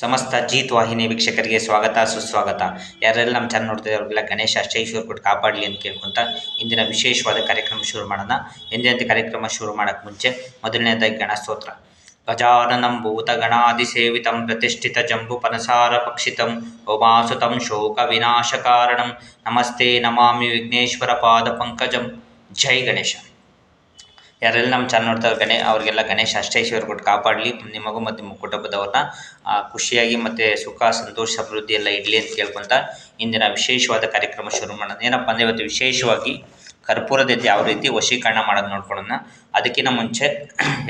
ಸಮಸ್ತ ಜೀತ್ ವಾಹಿನಿ ವೀಕ್ಷಕರಿಗೆ ಸ್ವಾಗತ, ಸುಸ್ವಾಗತ. ಯಾರೆಲ್ಲ ನಮ್ಮ ಚಾನಲ್ ನೋಡ್ತಿದ್ದಾರೆ ಅವ್ರಿಗೆಲ್ಲ ಗಣೇಶ ಅಷ್ಟೈಶ್ವರ್ ಕೊಟ್ಟು ಕಾಪಾಡಲಿ ಅಂತ ಕೇಳ್ಕೊಂತ ಇಂದಿನ ವಿಶೇಷವಾದ ಕಾರ್ಯಕ್ರಮ ಶುರು ಮಾಡೋಣ. ಎಂದಿನಂತೆ ಕಾರ್ಯಕ್ರಮ ಶುರು ಮಾಡೋಕ್ಕೆ ಮುಂಚೆ ಮೊದಲನೇದಾಗಿ ಗಣಸ್ತೋತ್ರ. ಗಜಾನನಂ ಸೇವಿತಂ ಪ್ರತಿಷ್ಠಿತ ಜಂಬು ಪನಸಾರ ಪಕ್ಷಿತಂ ಉಮಾಸುತಂ ಶೋಕ ವಿನಾಶಕಾರಣಂ ನಮಸ್ತೆ ನಮಾಮಿ ವಿಘ್ನೇಶ್ವರ ಪಾದ ಪಂಕಜಂ. ಜೈ ಗಣೇಶ. ಯಾರೆಲ್ಲ ನಮ್ಮ ಚಾನಲ್ ನೋಡ್ತಾರೆ ಗಣೇ, ಅವರಿಗೆಲ್ಲ ಗಣೇಶ ಅಷ್ಟೈಶ್ವರ ಕೊಟ್ಟು ಕಾಪಾಡಲಿ. ನಿಮಗೂ ಮತ್ತು ನಿಮ್ಮ ಕುಟುಂಬದವ್ರನ್ನ ಖುಷಿಯಾಗಿ ಮತ್ತು ಸುಖ, ಸಂತೋಷ, ಸಮೃದ್ಧಿ ಎಲ್ಲ ಇಡಲಿ ಅಂತ ಕೇಳ್ಕೊತ ಇಂದಿನ ವಿಶೇಷವಾದ ಕಾರ್ಯಕ್ರಮ ಶುರು ಮಾಡೋಣ. ಏನಪ್ಪ ಅಂದರೆ ಇವತ್ತು ವಿಶೇಷವಾಗಿ ಕರ್ಪೂರದಿಂದ ಯಾವ ರೀತಿ ವಶೀಕರಣ ಮಾಡೋದು ನೋಡ್ಕೊಳ್ಳೋಣ. ಅದಕ್ಕಿಂತ ಮುಂಚೆ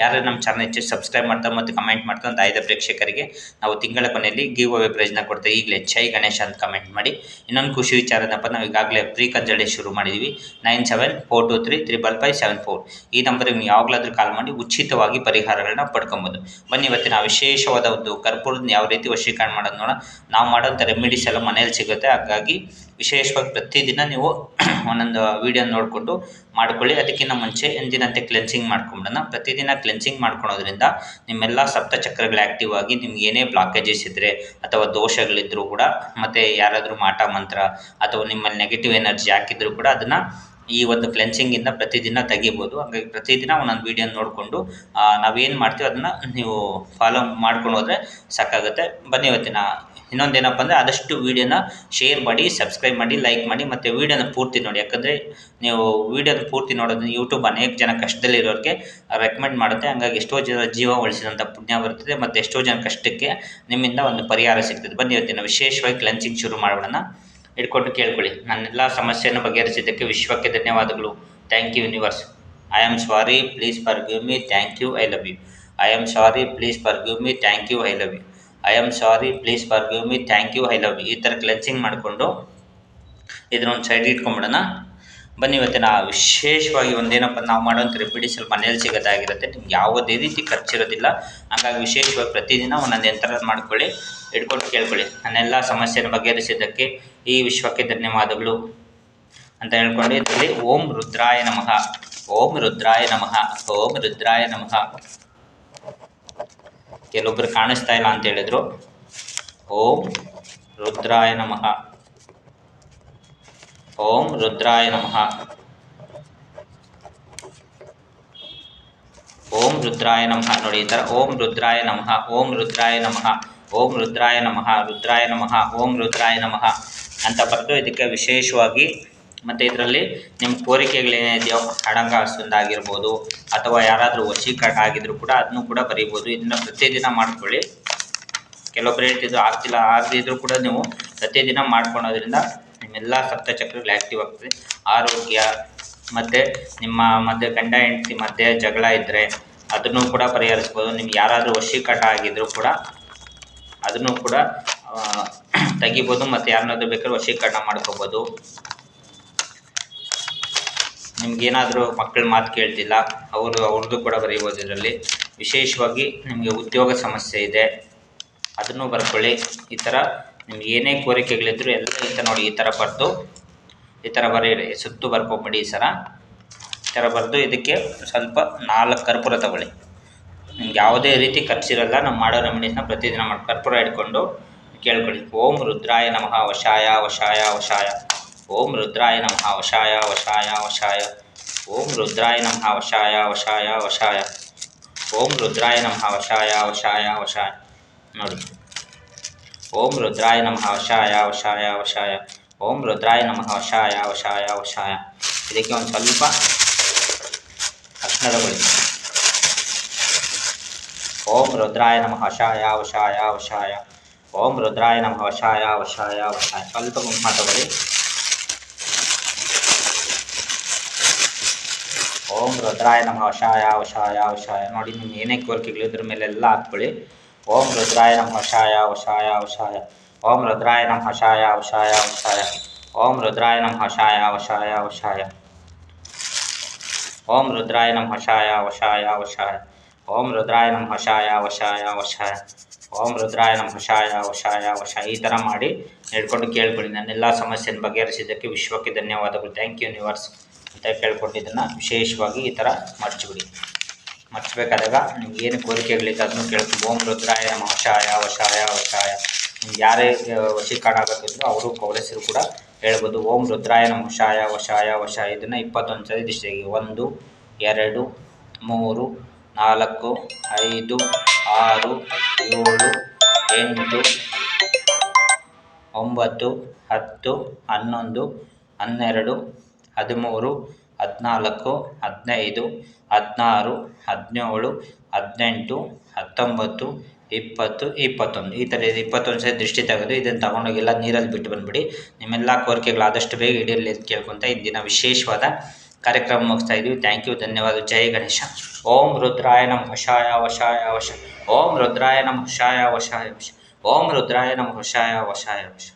ಯಾರು ನಮ್ಮ ಚಾನಲ್ ಹೆಚ್ಚು ಸಬ್ಸ್ಕ್ರೈಬ್ ಮಾಡ್ತಾರೆ ಮತ್ತು ಕಮೆಂಟ್ ಮಾಡ್ತಾರೆ ಅಂತ ಆಯ್ದ ಪ್ರೇಕ್ಷಕರಿಗೆ ನಾವು ತಿಂಗಳ ಕೊನೆಯಲ್ಲಿ ಗಿವ್ ಅವೇ ಪ್ರೈಸ್ನ ಕೊಡ್ತೇವೆ. ಈಗಲೇ ಚೈ ಗಣೇಶ ಅಂತ ಕಮೆಂಟ್ ಮಾಡಿ. ಇನ್ನೊಂದು ಖುಷಿ ವಿಚಾರ ಏನಪ್ಪ, ನಾವು ಈಗಾಗಲೇ ಪ್ರೀ ಕನ್ಸಲ್ಟೇಷನ್ ಶುರು ಮಾಡಿದ್ದೀವಿ nine seven four two three triple five seven four ಈ ನಂಬರಿಗೆ ನೀವು ಯಾವಾಗಲಾದ್ರೂ ಕಾಲ್ ಮಾಡಿ ಉಚಿತವಾಗಿ ಪರಿಹಾರಗಳನ್ನ ಪಡ್ಕೊಬೋದು. ಬನ್ನಿ, ಇವತ್ತಿನ ವಿಶೇಷವಾದ ಒಂದು ಕರ್ಪೂರದ ಯಾವ ರೀತಿ ವಶೀಕರಣ ಮಾಡೋದು ನೋಡೋಣ. ನಾವು ಮಾಡೋಂಥ ರೆಮಿಡೀಸ್ ಎಲ್ಲ ಮನೇಲಿ ಸಿಗುತ್ತೆ. ಹಾಗಾಗಿ ವಿಶೇಷವಾಗಿ ಪ್ರತಿದಿನ ನೀವು ಒಂದೊಂದು ವಿಡಿಯೋ ನೋಡಿಕೊಂಡು ಮಾಡ್ಕೊಳ್ಳಿ. ಅದಕ್ಕಿಂತ ಮುಂಚೆ ಎಂದಿನಂತೆ ಕ್ಲೆನ್ಸಿಂಗ್ ಮಾಡ್ಕೊಂಬಿಡೋಣ. ಪ್ರತಿದಿನ ಕ್ಲೆನ್ಸಿಂಗ್ ಮಾಡ್ಕೊಳೋದ್ರಿಂದ ನಿಮ್ಮೆಲ್ಲ ಸಪ್ತಚಕ್ರಗಳು ಆ್ಯಕ್ಟಿವ್ ಆಗಿ ನಿಮ್ಗೆ ಏನೇ ಬ್ಲಾಕೇಜಸ್ ಇದ್ದರೆ ಅಥವಾ ದೋಷಗಳಿದ್ದರೂ ಕೂಡ, ಮತ್ತು ಯಾರಾದರೂ ಮಾಟ ಮಂತ್ರ ಅಥವಾ ನಿಮ್ಮಲ್ಲಿ ನೆಗೆಟಿವ್ ಎನರ್ಜಿ ಹಾಕಿದ್ರು ಕೂಡ ಅದನ್ನು ಈ ಒಂದು ಕ್ಲೆನ್ಸಿಂಗಿಂದ ಪ್ರತಿದಿನ ತೆಗಿಬೋದು. ಹಾಗಾಗಿ ಪ್ರತಿದಿನ ಒಂದೊಂದು ವೀಡಿಯೋ ನೋಡಿಕೊಂಡು ನಾವೇನು ಮಾಡ್ತೀವಿ ಅದನ್ನು ನೀವು ಫಾಲೋ ಮಾಡ್ಕೊಂಡು ಹೋದರೆ ಸಾಕಾಗುತ್ತೆ. ಬನ್ನಿ ಇವತ್ತಿನ ಇನ್ನೊಂದೇನಪ್ಪ ಅಂದರೆ ಆದಷ್ಟು ವೀಡಿಯೋನ ಶೇರ್ ಮಾಡಿ ಸಬ್ಸ್ಕ್ರೈಬ್ ಮಾಡಿ ಲೈಕ್ ಮಾಡಿ, ಮತ್ತು ವೀಡಿಯೋನ ಪೂರ್ತಿ ನೋಡಿ. ಯಾಕಂದರೆ ನೀವು ವೀಡಿಯೋನ ಪೂರ್ತಿ ನೋಡೋದು ಯೂಟ್ಯೂಬ್ ಅನೇಕ ಜನ ಕಷ್ಟದಲ್ಲಿರೋರಿಗೆ ರೆಕಮೆಂಡ್ ಮಾಡುತ್ತೆ. ಹಂಗಾಗಿ ಎಷ್ಟೋ ಜನ ಜೀವ ಉಳಿಸಿದಂಥ ಪುಣ್ಯ ಬರುತ್ತದೆ, ಮತ್ತು ಎಷ್ಟೋ ಜನ ಕಷ್ಟಕ್ಕೆ ನಿಮ್ಮಿಂದ ಒಂದು ಪರಿಹಾರ ಸಿಗ್ತದೆ. ಬನ್ನಿ ಇವತ್ತಿನ ವಿಶೇಷವಾಗಿ ಕ್ಲೆನ್ಸಿಂಗ್ ಶುರು ಮಾಡೋಣ. ಹಿಡ್ಕೊಂಡು ಕೇಳ್ಕೊಳ್ಳಿ. ನನ್ನೆಲ್ಲ ಸಮಸ್ಯೆಯನ್ನು ಬಗೆಹರಿಸಿದ್ದಕ್ಕೆ ವಿಶ್ವಕ್ಕೆ ಧನ್ಯವಾದಗಳು. Thank you universe I am sorry please forgive me thank you I love you I am sorry please forgive me thank you I love you I am sorry please forgive me thank you I love you ಈ ಥರ cleansing ಮಾಡಿಕೊಂಡು ಇದನ್ನೊಂದು side ಇಟ್ಕೊಂಬಿಡೋಣ ಬನ್ನಿ ಇವತ್ತಿನ ವಿಶೇಷವಾಗಿ ಒಂದೇನಪ್ಪ ನಾವು ಮಾಡೋಂಥ remedies ಸ್ವಲ್ಪ ಮನೆಯಲ್ಲಿ ಸಿಗೋದಾಗಿರುತ್ತೆ, ನಿಮ್ಗೆ ಯಾವುದೇ ರೀತಿ ಖರ್ಚಿರೋದಿಲ್ಲ. ಹಾಗಾಗಿ ವಿಶೇಷವಾಗಿ ಪ್ರತಿದಿನ ಒಂದೊಂದು ಯಂತ್ರ ಮಾಡ್ಕೊಳ್ಳಿ ಇಟ್ಕೊಂಡು ಕೇಳ್ಕೊಳ್ಳಿ. ನನ್ನೆಲ್ಲ ಸಮಸ್ಯೆಯನ್ನು ಬಗೆಹರಿಸಿದ್ದಕ್ಕೆ ಈ ವಿಶ್ವಕ್ಕೆ ಧನ್ಯವಾದಗಳು ಅಂತ ಹೇಳ್ಕೊಂಡು ಇದರಲ್ಲಿ ಓಂ ರುದ್ರಾಯ ನಮಃ, ಓಂ ರುದ್ರಾಯ ನಮಃ, ಓಂ ರುದ್ರಾಯ ನಮಃ. ಕೆಲವೊಬ್ರು ಕಾಣಿಸ್ತಾ ಇಲ್ಲ ಅಂತ ಹೇಳಿದ್ರು. ಓಂ ರುದ್ರಾಯ ನಮಃ. ಓಂ ರುದ್ರಾಯ ನಮಃ ಓಂ ರುದ್ರಾಯ ನಮಃ ನೋಡಿ, ಈ ಥರ ಓಂ ರುದ್ರಾಯ ನಮಃ ಓಂ ರುದ್ರಾಯ ನಮಃ ಓಂ ರುದ್ರಾಯ ನಮಃ ರುದ್ರಾಯ ನಮಃ ಓಂ ರುದ್ರಾಯ ನಮಃ ಅಂತ ಬರೆದು ಇದಕ್ಕೆ ವಿಶೇಷವಾಗಿ ಮತ್ತು ಇದರಲ್ಲಿ ನಿಮ್ಮ ಕೋರಿಕೆಗಳೇನಿದೆಯೋ ಹಣಕಾಸಿಂದಾಗಿರ್ಬೋದು ಅಥವಾ ಯಾರಾದರೂ ವಶೀಕರಣ ಆಗಿದ್ರು ಕೂಡ ಅದನ್ನು ಕೂಡ ಬರೀಬೋದು. ಇದನ್ನು ಪ್ರತಿದಿನ ಮಾಡ್ಕೊಳ್ಳಿ. ಕೆಲವೊಬ್ರು ಹೇಳ್ತಿದ್ರು, ಆಗ್ತಿಲ್ಲ, ಆಗದಿದ್ರು ಕೂಡ ನೀವು ಪ್ರತಿದಿನ ಮಾಡ್ಕೊಳೋದ್ರಿಂದ ನಿಮ್ಮೆಲ್ಲ ಸಪ್ತಚಕ್ರಗಳು ಆ್ಯಕ್ಟಿವ್ ಆಗ್ತದೆ. ಆರೋಗ್ಯ, ಮತ್ತು ನಿಮ್ಮ ಮಧ್ಯೆ ಗಂಡ, ಹೆಂಡತಿ ಮಧ್ಯೆ ಜಗಳ ಇದ್ದರೆ ಅದನ್ನು ಕೂಡ ಪರಿಹರಿಸ್ಬೋದು. ನಿಮ್ಗೆ ಯಾರಾದರೂ ವಶೀಕರಣ ಆಗಿದ್ರು ಕೂಡ ಅದನ್ನು ಕೂಡ ತೆಗಿಬೋದು ಮತ್ತು ಯಾರನ್ನಾದ್ರೂ ಬೇಕಾದ್ರೆ ವಶೀಕರಣ ಮಾಡ್ಕೋಬೋದು. ನಿಮ್ಗೇನಾದರೂ ಮಕ್ಕಳ ಮಾತು ಕೇಳ್ತಿಲ್ಲ, ಅವರು ಅವ್ರದ್ದು ಕೂಡ ಬರೀಬೋದು ಇದರಲ್ಲಿ. ವಿಶೇಷವಾಗಿ ನಿಮಗೆ ಉದ್ಯೋಗ ಸಮಸ್ಯೆ ಇದೆ, ಅದನ್ನು ಬರ್ಕೊಳ್ಳಿ. ಈ ಥರ ನಿಮ್ಗೆ ಏನೇ ಕೋರಿಕೆಗಳಿದ್ರು ಎಲ್ಲ ಥರ ನೋಡಿ, ಈ ಥರ ಬರೆದು, ಈ ಥರ ಬರೀರಿ ಸುತ್ತು ಬರ್ಕೊಬೇಡಿ ಈ ಸಲ. ಈ ಥರ ಬರೆದು ಇದಕ್ಕೆ ಸ್ವಲ್ಪ ನಾಲ್ಕು ಕರ್ಪೂರ ತಗೊಳ್ಳಿ. ನಿಮ್ಗೆ ಯಾವುದೇ ರೀತಿ ಖರ್ಚಿರಲ್ಲ, ನಾವು ಮಾಡೋ ರೆಮಿಡೀಸ್ನ ಪ್ರತಿದಿನ ಮಾಡಿ ಕರ್ಪೂರ ಇಟ್ಕೊಂಡು ಕೇಳ್ಕೊಳ್ಳಿ. ಓಂ ರುದ್ರಾಯ ನಮಃ ವಶಾಯ ವಶಾಯ ವಶಾಯ. ಓಂ ರುದ್ರಾಯ ನಮಃ ವಶಾಯ ವಶಾಯ ವಶಾಯ. ಓಂ ರುದ್ರಾಯ ನಮಃ ವಶಾಯ ವಶಾಯ ವಶಾಯ. ಓಂ ರುದ್ರಾಯ ನಮಃ ವಶಾಯ ವಶಾಯ ವಶಾಯ. ನೋಡಿ. ಓಂ ರುದ್ರಾಯ ನಮಃ, ವಶಾಯ ವಶಾಯ ವಶಾಯ. ಓಂ ರುದ್ರಾಯ ನಮಃ, ವಶಾಯ ವಶಾಯ ವಶಾಯ. ಇದಕ್ಕೆ ಒಂದು ಸ್ವಲ್ಪ ತಗೊಳ್ಳಿ ಓಂ ರುದ್ರಾಯ ನಮಃ, ವಶಾಯ ವಶಾಯ ವಶಾಯ. ಓಂ ರುದ್ರಾಯ ನಮಃ, ವಶಾಯ ವಶಾಯ ವಶಾಯ. ಸ್ವಲ್ಪ ತಗೊಳ್ಳಿ ಓಂ ರುದ್ರಾಯ ನಮಃ, ವಶಾಯ ವಶಾಯ ವಶಾಯ. ನೋಡಿ ನಿಮ್ಮ ಏನೇ ಕೋರಿಕೆಗಳು ಇದ್ರ ಮೇಲೆಲ್ಲ ಹಾಕ್ಕೊಳ್ಳಿ. ಓಂ ರುದ್ರಾಯ ನಮಃ ವಶಾಯ ವಶಾಯ ವಶಾಯ. ಓಂ ರುದ್ರಾಯ ನಮಃ ಶಾಯ ವಶಾಯ ಓಂ ರುದ್ರಾಯ ನಮಃ ವಶಾಯ ವಶಾಯ ವಶಾಯ. ಓಂ ರುದ್ರಾಯ ನಮಃ ವಶಾಯ ವಶಾಯ ವಶಾಯ. ಓಂ ರುದ್ರಾಯ ನಮಃ ವಶಾಯ ವಶಾಯ ವಶಾಯ. ಓಂ ರುದ್ರಾಯ ನಮಃ ವಶಾಯ ವಶಾಯ ವಶಾಯ. ಈ ಥರ ಮಾಡಿ ಹೇಳ್ಕೊಂಡು ಕೇಳ್ಕೊಳ್ಳಿ. ನನ್ನೆಲ್ಲ ಸಮಸ್ಯೆಯನ್ನು ಬಗೆಹರಿಸಿದ್ದಕ್ಕೆ ವಿಶ್ವಕ್ಕೆ ಧನ್ಯವಾದಗಳು. ಥ್ಯಾಂಕ್ ಯು ಯೂನಿವರ್ಸ್ ಅಂತ ಕೇಳ್ಕೊಂಡು ಇದನ್ನು ವಿಶೇಷವಾಗಿ ಈ ಥರ ಮರ್ಚಿಬಿಡಿ. ಮರ್ಚಬೇಕಾದಾಗ ನಿಮ್ಗೆ ಏನು ಕೋರಿಕೆಗಳಿದೆ ಅದನ್ನು ಕೇಳ್ಕೊಂಡು ಓಂ ರುದ್ರಾಯ ವಶಾಯ ವಶಾಯ ವಶಾಯ. ನಿಮ್ಗೆ ಯಾರೇ ವಶೀಕರಣ ಆಗೋದಿದ್ರು ಅವರು ಹೆಸರು ಕೂಡ ಹೇಳ್ಬೋದು. ಓಂ ರುದ್ರಾಯ ವಶಾಯ ವಶಾಯ ವಶಾಯ. ಇದನ್ನು ಇಪ್ಪತ್ತೊಂದು ಸರಿ ದಿಷ್ಟಿಗೆ ಒಂದು, ಎರಡು, ಮೂರು, ನಾಲ್ಕು, ಐದು, ಆರು, ಏಳು, ಎಂಟು, ಒಂಬತ್ತು, ಹತ್ತು, ಹನ್ನೊಂದು, ಹನ್ನೆರಡು, ಹದಿಮೂರು ಹದಿನಾಲ್ಕು, ಹದಿನೈದು, ಹದಿನಾರು, ಹದಿನೇಳು, ಹದಿನೆಂಟು, ಹತ್ತೊಂಬತ್ತು, ಇಪ್ಪತ್ತು, ಇಪ್ಪತ್ತೊಂದು. ಈ ಥರ ಇದು ಇಪ್ಪತ್ತೊಂದು ಸರಿ ದೃಷ್ಟಿ ತೆಗೆದು ಇದನ್ನು ತಗೊಂಡೋಗಿ ಎಲ್ಲ ನೀರಲ್ಲಿ ಬಿಟ್ಟು ಬಂದುಬಿಡಿ. ನಿಮ್ಮೆಲ್ಲ ಕೋರಿಕೆಗಳು ಆದಷ್ಟು ಬೇಗ ಈಡೇರಲಿ ಅಂತ ಕೇಳ್ಕೊತ ಇಂದಿನ ವಿಶೇಷವಾದ ಕಾರ್ಯಕ್ರಮ ಮುಗಿಸ್ತಾ ಇದ್ದೀವಿ. ಥ್ಯಾಂಕ್ ಯು ಧನ್ಯವಾದ ಜೈ ಗಣೇಶ. ಓಂ ರುದ್ರಾಯ ನಮ. ವಶಾಯ ವಶಾಯ, ವಶ. ಓಂ ರುದ್ರಾಯ ನಮ. ವಶಾಯ ವಶಾಯ, ವಶ. ಓಂ ರುದ್ರಾಯ ನಮ. ವಶಾಯ ವಶಾಯ, ವಶ.